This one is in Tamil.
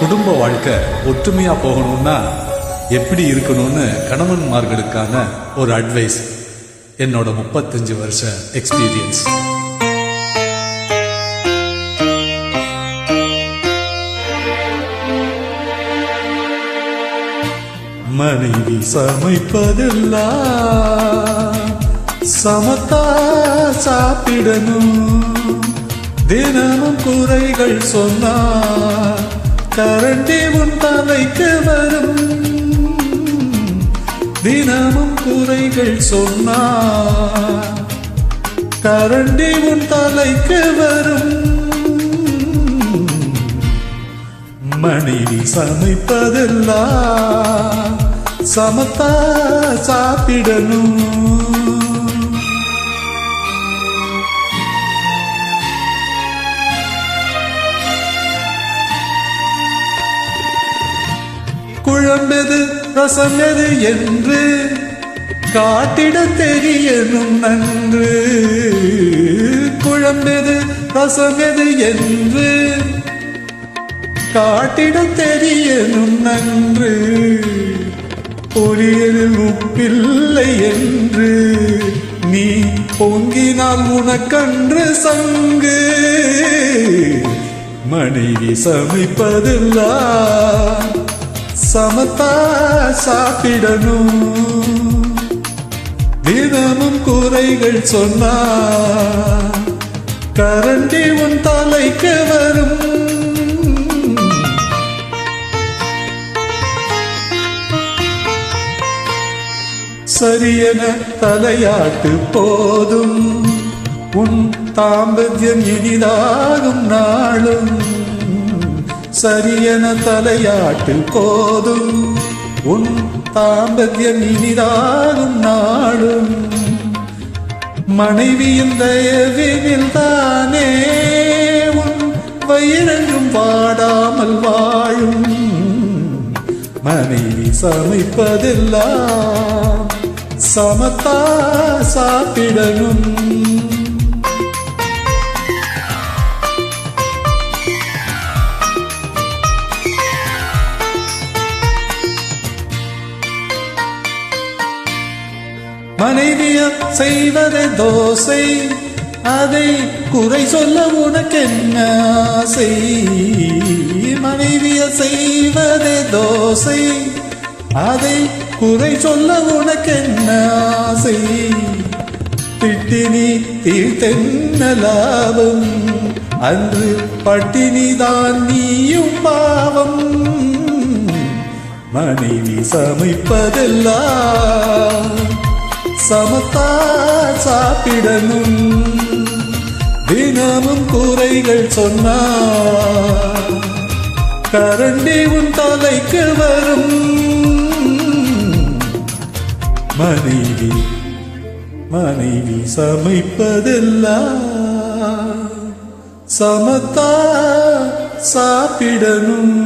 குடும்ப வாழ்க்கை ஒற்றுமையா போகணும்னா எப்படி இருக்கணும்னு கணவன்மார்களுக்கான ஒரு அட்வைஸ் என்னோட முப்பத்தஞ்சு வருஷ எக்ஸ்பீரியன்ஸ் மனைவி சமைப்பதெல்லாம் சமத்தா சாப்பிடணும். தினமும் குறைகள் சொன்னார். கரண்டி உன் தலைக்கு வரும். தினமும் குறைகள் சொன்னார். கரண்டி உன் தலைக்கு வரும். மனைவி சமைப்பதெல்லாம் சமத்தா சாப்பிடணும். குழம்பெது ரசம் எது என்று காட்டிட தெரியணும் நன்று. குழம்பெது ரசமெது என்று காட்டிட தெரியணும் நன்று. பொரியலில் உப்பில்லை என்று நீ பொங்கினால் உனக்கன்று சங்கு. மனைவி சமைப்பதெல்லாம் சமத்தா சாப்பிடணும். தினமும் குறைகள் சொன்னா கரண்டி உன் தலைக்கு வரும். சரியென தலையாட்டு போதும். உன் தாம்பத்தியம் இனிதாகும் நாளும். சரியன தலையாட்டு போதும் உன் தாம்பத்தியம் இனிதாகும் நாளும். மனைவியின் தயவினில் தானே உன் வயிறெங்கும் வாடாமல் வாழும். மனைவி சமைப்பதெல்லாம் சமத்தா சாப்பிடணும். மனைவிய செய்வதை தோசை. அதை குறை சொல்ல உனக்கென்ன ஆசை? மனைவிய செய்வதே தோசை. அதை குறை சொல்ல உனக்கென்ன ஆசை? பிட்டினி தீர்த்தென்ன லாபம்? அன்று பட்டினிதான் நீயும் பாவம். மனைவி சமைப்பதெல்லாம் சமத்தா சாப்பிடணும். தினமும் குறைகள் சொன்னா கரண்டி உன் தலைக்கு வரும். மனைவி மனைவி சமைப்பதெல்லாம் சமத்தா சாப்பிடணும்.